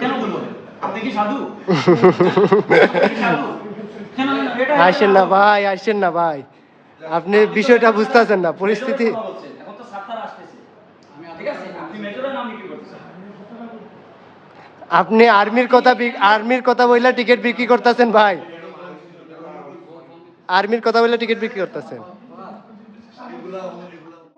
কেন বলব আপনি কি সাধু আপনি কি সাধু? কেন এটা- আসেন না ভাই আসেন না ভাই। আপনি বিষয়টা বুঝতেছেন না পরিস্থিতি মেজরের কথা বলছেন, এখন তো সাত্তার আসতেছে। ঠিক আছে। আপনি মেজরের নাম বিক্রি করতেছেন। আপনি আর্মির কথা আর্মির কথা বললে টিকিট বিক্রি করতেছেন ভাই। আর্মির কথা বললে টিকিট বিক্রি করতেছেন কোথাও আছে ভাই, যে আমার টিকিটটা এসে।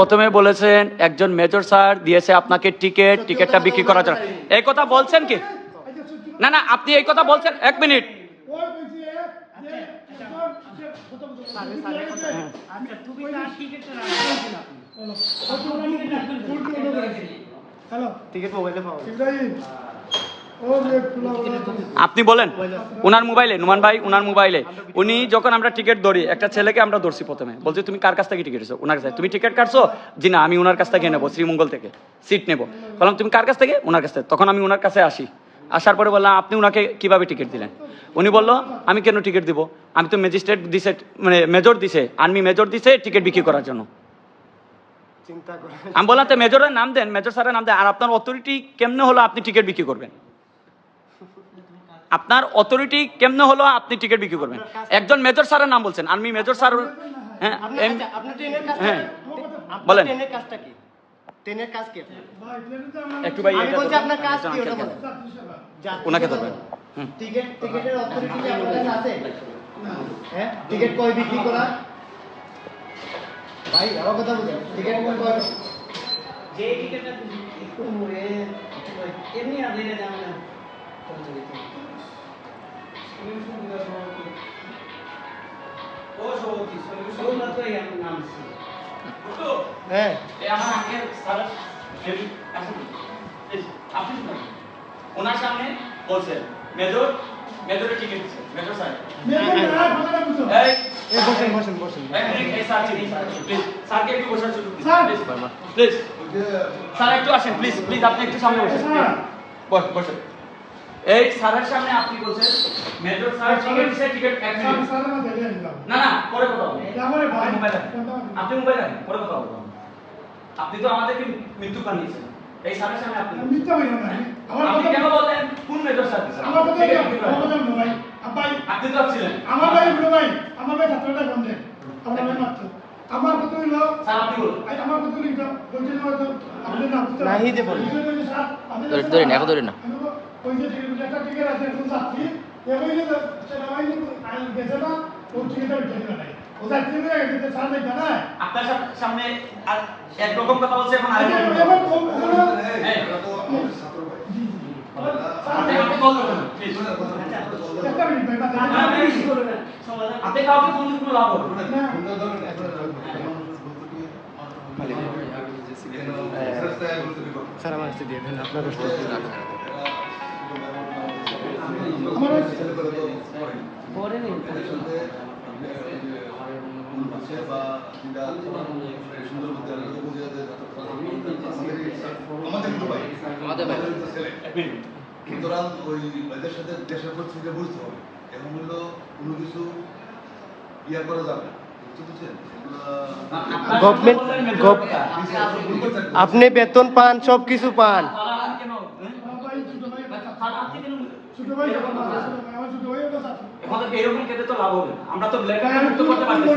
প্রথমে বলেছেন একজন মেজর স্যার দিয়েছে আপনাকে টিকিট টিকিটটা বিক্রি করার জন্য। এই কথা বলছেন কি? না না আপনি এই কথা বলছেন এক মিনিট। টিকিট মোবাইলে পাওয়া ইব্রাহিম ও যে ফুলা আপনি বলেন ওনার মোবাইলে নুমান ভাই ওনার মোবাইলে। উনি যখন আমরা টিকিট ধরি একটা ছেলেকে আমরা ধরছি প্রথমে। বলছি তুমি কার কাছ থেকে টিকিট এসো ওনার কাছে তুমি টিকিট কাটছো? জি না আমি ওনার কাছ থেকে নেব শ্রীমঙ্গল থেকে। সিট নেব। বললাম তুমি কার কাছ থেকে? ওনার কাছ। থেকে তখন আমি ওনার কাছে আসি। আসার পরে বললাম আপনি ওনাকে কীভাবে টিকিট দিলেন? উনি বলল আমি কেন টিকিট দিব? আমি তো ম্যাজিস্ট্রেট দিছে মানে মেজর দিছে আর্মি মেজর দিছে টিকিট বিক্রি করার জন্য। আমি বললাম তো মেজরের নাম দেন মেজর স্যারের নাম দেন আর আপনার অথরিটি কেমনে হলো আপনি টিকিট বিক্রি করবেন? আপনার অথরিটি কেমনে হলো আপনি টিকিট বিক্রি করবেন একজন মেজর স্যারের নাম বলছেন আর্মি মেজর স্যার হ্যাঁ হ্যাঁ। বলেন। ট্রেনের কাজটা কি ট্রেনের কাজ কি আপনার? ভাই প্লেনে তো আমরা একটু ভাই আমি এটা বলছি ধরুন। আপনার কাজ কি একটু ওটা আঙ্কেল বলেন। যাত্রী সেবা যাত্রী ওনাকে ধরবেন। টিকিট টিকিটের অথরিটি কি আপনার কাছে আছে হ্যাঁ টিকিট কয় বিক্রি করা ভাই আমার কথা বুঝেন টিকিট কয় যে টিকিটটা একটু মুড়ে এমনি আগে যাবে না ও সবতি সবুজ তো এই নাম ছিল হ্যাঁ এ আমার আঙ্কেল স্যার হেভি আসুন আপনি ওনার সামনে বলছেন মেজর মেজরের টিকিট দিচ্ছে মেজর স্যার মেজর না কথাটা বুঝো এই এই বসেন বসেন বসেন। এই স্যার চিনি, প্লিজ স্যারকে একটু বসার সুযোগ দিন প্লিজ প্লিজ স্যার। একটু আসেন প্লিজ প্লিজ আপনি একটু সামনে বসেন বস বসেন। এই স্যারের সামনে আপনি বলছেন মেজর স্যার টিকিট দিচ্ছে টিকিট এক মিনিট স্যার আমার দেখে না না পরে কথা হবে। আমারে ভাই আপনি মোবাইল আপনি মোবাইল রাখেন পরে কথা বলব আপনি তো আমাদেরকে মৃত্যু বানিয়েছেন এই স্যারের সামনে আপনি মিথ্যা বলি না আমার আপনি কেন বললেন? কোন মেজর স্যার? আমার কথা টিকিট আমার কথা না ভাই। আব্বাই আপনি তো ছিলেন আমার ভাই বলো ভাই। আমার ভাই ছাত্রটা বন্ধ। আমার ভাই মাত্র। আমার কথা হইল স্যার আপনি বলুন। এই আমার কথা হইল এটা। বলছেন হয়তো আপনি না বুঝতে নাহি যে বলেন। ধরে না, এখন ধরে না। ওই যে এখন যাচ্ছি এবারে যে সেটা ভাই আইন গেছে না ও টিকিটটা উঠে নাই ও যাচ্ছি না এটা স্যার নাই জানা আপনার সাম- সামনে আর একরকম কথা বলছে এখন। এই, আপনি না, না, না কাউকে ফোন কোনো লাভ হবে না। স্যার আমার কাছে দিয়ে দেন আপনার সুতরাং ওই এদের সাথে দেশের পরিস্থিতি বুঝতে হবে। এখন হলো কোনো কিছু ইয়া করা যাবে। আপনি বেতন পান সব কিছু পান। এরকম তো লাভ হবে আমরা তো মুক্ত করতে পারছি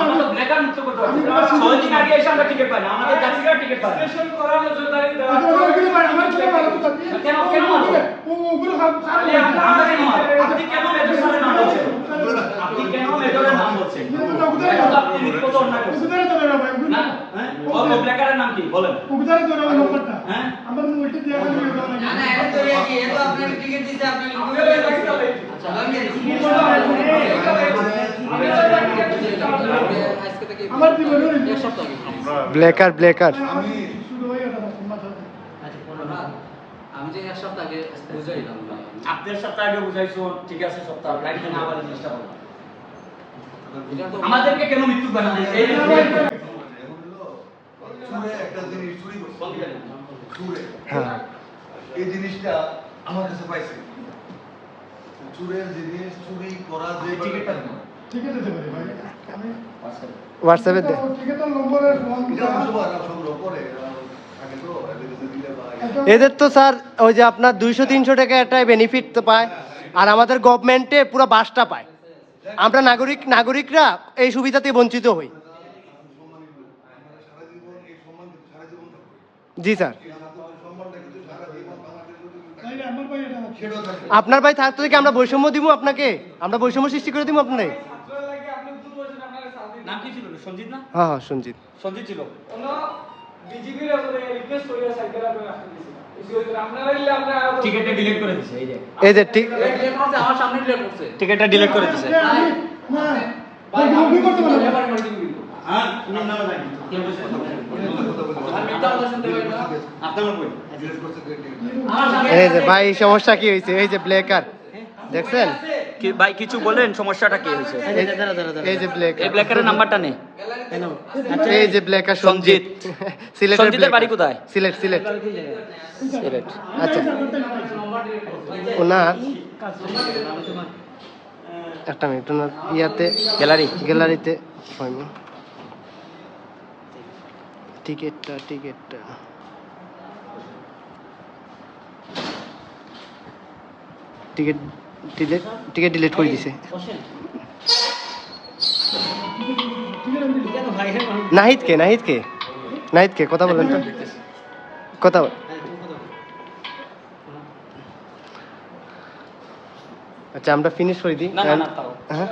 আমরা তো ব্ল্যাক মুক্ত করতে পারছি ছয় দিন আগে এসে আমরা টিকিট পাই না। আমাদের যাত্রীরা টিকিট পাই না। আমার কিন্তু ভাই আমার ছোট ভাই তো ছাত্র কেন কেন মারবো? ও ওগুলো খারাপ আপনি আমরা কেন মারবো? আপনি কেন মেজর স্যারের নাম বলছেন আপনি কেন মেজরের নাম বলছেন এখন তো আপনি রীতিমতো অন্যায় করছেন উগদারে তো না ভাই না হ্যাঁ ও নাম কি? বলেন। উগদারে তো না নম্বরটা। হ্যাঁ? আমার মুইতে দিয়া হইতো না না এটা তো রেডি এ তো আপনার টিকিট দিতে আপনি থেকে আমার জীবনে এক সপ্তাহ আমি মাথা আমি যে এক সপ্তাহ আগে বুঝাইলাম আপনি সপ্তাহ আগে বুঝাইছো ঠিক আছে সপ্তাহ লাইট না আবার জিনিসটা বলো আমাদেরকে কেন মৃত্যু হলো চুরে একটা জিনিস চুরি করছে চুরে হ্যাঁ। এই জিনিসটা আমার কাছে পাইছে। চুরের জিনিস চুরি করা যে টিকিটটা টিকিট দিতে পারি ভাই। আমি হোয়াটসঅ্যাপে দে টিকিটের নম্বরের ফোন সংগ্রহ করে। এদের তো স্যার ওই যে আপনার দুইশো তিনশো টাকা একটা বেনিফিট তো পায়। আর আমাদের গভর্নমেন্টে পুরো বাসটা পায়। আমরা নাগরিক নাগরিকরা এই সুবিধাতে বঞ্চিত হই সারা জীবন এই সম্মান কিন্তু সারা জীবন থাকবে জি স্যার এই আমার সম্মানটা কিন্তু সারা জীবন আমাদের যদি তাইলে আমার ভাই এটা সেটাও স্যার আপনার ভাই থাকতে কি আমরা বৈষম্য দিব আপনাকে আমরা বৈষম্য সৃষ্টি করে দিব আপনাকে নাম কি ছিল সঞ্জিত না হ্যাঁ হ্যাঁ সঞ্জিত সঞ্জিত ছিল টিকেটটা ডিলিট করে দিছে এই যে এই যে ঠিক আমার সামনে ডিলেট করছে টিকেটটা ডিলিট করে দিছে না ভাই করতে পারব হ্যাঁ উনার নামে যায়নি এই যে ভাই সমস্যা কি হয়েছে? এই যে ব্লেকার। দেখছেন? কি ভাই কিছু বলেন সমস্যাটা কি হয়েছে? এই যে ব্লেকার। এই ব্ল্যাকারের নাম্বারটা নে। এই যে ব্লেকার সঞ্জিত। সিলেটের সঞ্জিতের বাড়ি। কোথায়? সিলেট সিলেট সিলেট আচ্ছা। ওনার একটা মিনিট ওনার ইয়াতে গ্যালারি। গ্যালারিতে হয়নি টিকিটটা টিকিটটা। টিকিট ডিলিট টিকিট ডিলিট করে দিছে। নাহিদ কে নাহিদ কে? নাহিদ কে কথা বলেন তো। কথা বল। আচ্ছা আমরা ফিনিশ করে দিই। না না না হ্যাঁ?